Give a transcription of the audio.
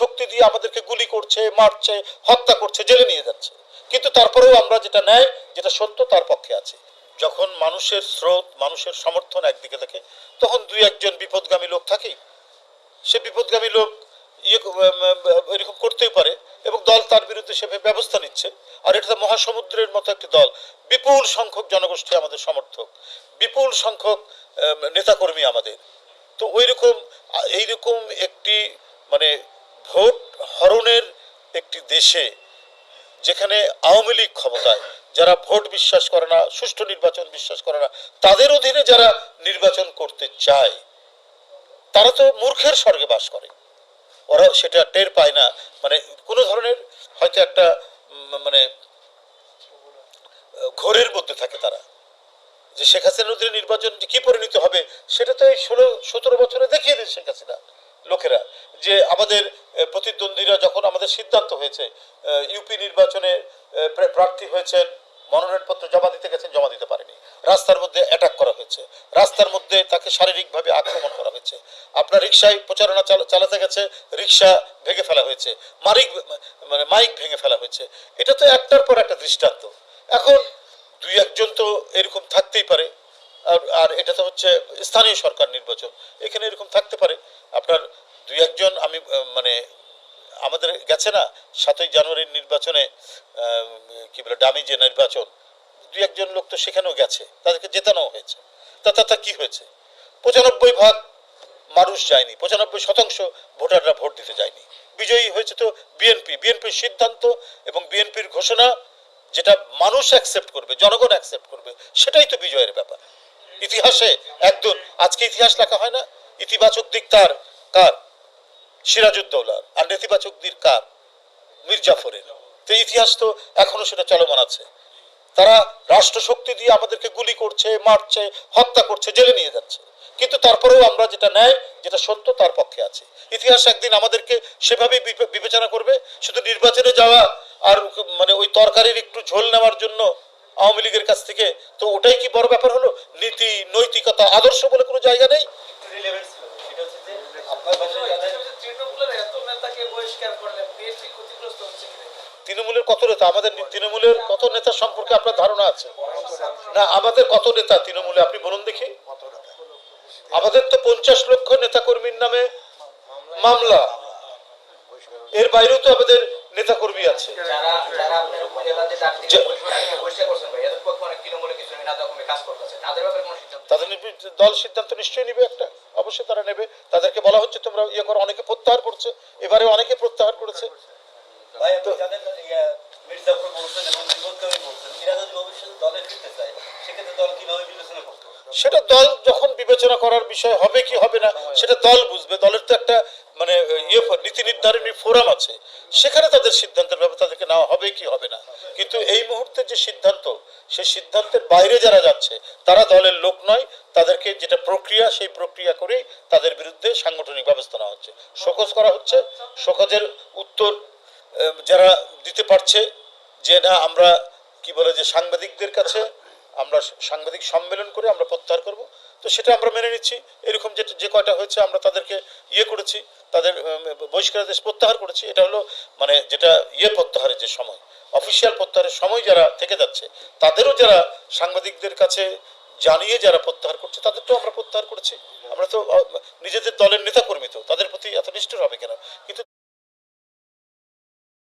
শক্তি দিয়ে আমাদেরকে গুলি করছে, মারছে, হত্যা করছে, জেলে নিয়ে যাচ্ছে। কিন্তু তারপরেও আমরা যেটা নেয় যেটা সত্য, তার পক্ষে আছে। যখন মানুষের স্রোত, মানুষের সমর্থন একদিকে থাকে তখন দুই একজন বিপদগামী লোক থাকেই। সে বিপদগামী লোক ইয়ে এরকম করতেই পারে এবং দল তার বিরুদ্ধে সেভাবে ব্যবস্থা নিচ্ছে। আর এটা তো মহাসমুদ্রের মতো একটি দল। বিপুল সংখ্যক জনগোষ্ঠী আমাদের সমর্থক। বিপুল সংখ্যক নেতাকর্মী আমাদের। তো ওই রকম এইরকম একটি মানে ভোট হরণের একটি দেশে যেখানে আওয়ামী লীগ ক্ষমতায়, যারা ভোট বিশ্বাস করে না, সুষ্ঠু নির্বাচন বিশ্বাস করে না, তাদের অধীনে যারা নির্বাচন করতে চায়, তারা তো মূর্খের স্বর্গে বাস করে। ওরা সেটা টের পায় না। মানে কোনো ধরনের হয়তো একটা মানে ঘোরের মধ্যে থাকে তারা। যে শেখ হাসিনার অধীনে নির্বাচন কি পরিণত হবে, সেটা তো এই ষোলো, সতেরো বছরে দেখিয়ে দিয়েছে শেখ হাসিনা। লোকেরা যে আমাদের প্রতিদ্বন্দ্বীরা যখন আমাদের সিদ্ধান্ত হয়েছে ইউপি নির্বাচনে প্রার্থী হয়েছেন, মনোনয়নপত্র জমা দিতে গেছেন, জমা দিতে পারেনি। রাস্তার মধ্যে অ্যাটাক করা হয়েছে। রাস্তার মধ্যে তাকে শারীরিকভাবে আক্রমণ করা হয়েছে। আপনার রিক্সায় প্রচারণা চালাতে গেছে রিক্সা ভেঙে ফেলা হয়েছে, মারিক মানে মাইক ভেঙে ফেলা হয়েছে। এটা তো একটার পর একটা দৃষ্টান্ত। এখন দুই একজন তো এরকম থাকতেই পারে। আর আর এটা তো হচ্ছে স্থানীয় সরকার নির্বাচন। এখানে এরকম থাকতে পারে। আপনার দুই একজন, আমি মানে আমাদের গেছে না, সাতই জানুয়ারির নির্বাচনে কি বলে ডামি যে নির্বাচন, দুই একজন লোক তো সেখানেও গেছে। তাদেরকে জেতানো হয়েছে। তা তাতে কি হয়েছে? পঁচানব্বই ভাগ মানুষ যায়নি, পঁচানব্বই শতাংশ ভোটাররা ভোট দিতে যায়নি। বিজয়ী হয়েছে তো বিএনপি। বিএনপির সিদ্ধান্ত এবং বিএনপির ঘোষণা, যেটা মানুষ অ্যাকসেপ্ট করবে, জনগণ অ্যাকসেপ্ট করবে, সেটাই তো বিজয়ের ব্যাপার। ইতিহাসে একদম আজকে ইতিহাস লেখা হয় না? ইতিবাচক দিক তার, কার? সিরাজউদ্দৌলার। আর নেতিবাচক দিক কার? মীর জাফরের তো ইতিহাস তো এখনও সেটা চলমান আছে। তারা রাষ্ট্রশক্তি দিয়ে আমাদেরকে গুলি করছে, মারছে, হত্যা করছে, জেলে নিয়ে যাচ্ছে। কিন্তু তারপরেও আমরা যেটা ন্যায়, যেটা সত্য, তার পক্ষে আছে। ইতিহাস একদিন আমাদেরকে সেভাবে বিবেচনা করবে। শুধু নির্বাচনে যাওয়া আর মানে ওই তরকারির একটু ঝোল নেওয়ার জন্য আওয়ামী লীগের কাছ থেকে, তো ওটাই কি বড় ব্যাপার হলো? নীতি নৈতিকতা আদর্শ বলে কোনো জায়গা নেই। তৃণমূলের কত নেতা? আমাদের তৃণমূলের কত নেতা সম্পর্কে আপনার ধারণা আছে? না আমাদের কত নেতা তৃণমূলে? আপনি বলুন দেখি। আমাদের তো পঞ্চাশ লক্ষ নেতাকর্মীর নামে মামলা। এর বাইরেও তো আমাদের আছে। নেতা কর্মী করতেছে তাদের দল সিদ্ধান্ত নিশ্চয়ই নেবে একটা। অবশ্যই তারা নেবে। তাদেরকে বলা হচ্ছে তোমরা ইয়ে করো অনেকে প্রত্যাহার করছে। এবারে অনেকে প্রত্যাহার করেছে ভাই আপনি জানেন ইয়া মির্জাফর বলছেন এবং বিপদগামী বলছেন এরা যদি ভবিষ্যতে দলে ফিরতে চায় সেক্ষেত্রে দল কীভাবে বিবেচনা করতে হবে? সেটা দল যখন বিবেচনা করার বিষয় হবে কি হবে না সেটা দল বুঝবে। দলের তো একটা মানে ইয়ে নীতি নির্ধারণী ফোরাম আছে। সেখানে তাদের সিদ্ধান্তের ব্যাপারে তাদেরকে নেওয়া হবে কি হবে না। কিন্তু এই মুহূর্তে যে সিদ্ধান্ত সেই সিদ্ধান্তের বাইরে যারা যাচ্ছে তারা দলের লোক নয়। তাদেরকে যেটা প্রক্রিয়া সেই প্রক্রিয়া করে তাদের বিরুদ্ধে সাংগঠনিক ব্যবস্থা নেওয়া হচ্ছে। শোকজ করা হচ্ছে। শোকজের উত্তর যারা দিতে পারছে যে না আমরা কি বলে যে সাংবাদিকদের কাছে আমরা সাংবাদিক সম্মেলন করে আমরা প্রত্যাহার করব। তো সেটা আমরা মেনে নিচ্ছি। এরকম যে যে কয়টা হয়েছে আমরা তাদেরকে ইয়ে করেছি তাদের উম, বহিষ্কারাদেশ প্রত্যাহার করেছি। এটা হলো মানে যেটা ইয়ে প্রত্যাহারের যে সময় অফিসিয়াল প্রত্যাহারের সময় যারা থেকে যাচ্ছে তাদেরও যারা সাংবাদিকদের কাছে জানিয়ে যারা প্রত্যাহার করছে তাদেরটাও আমরা প্রত্যাহার করেছি। আমরা তো নিজেদের দলের নেতাকর্মী তো তাদের প্রতি এত নিষ্ঠুর হবে কেন? কিন্তু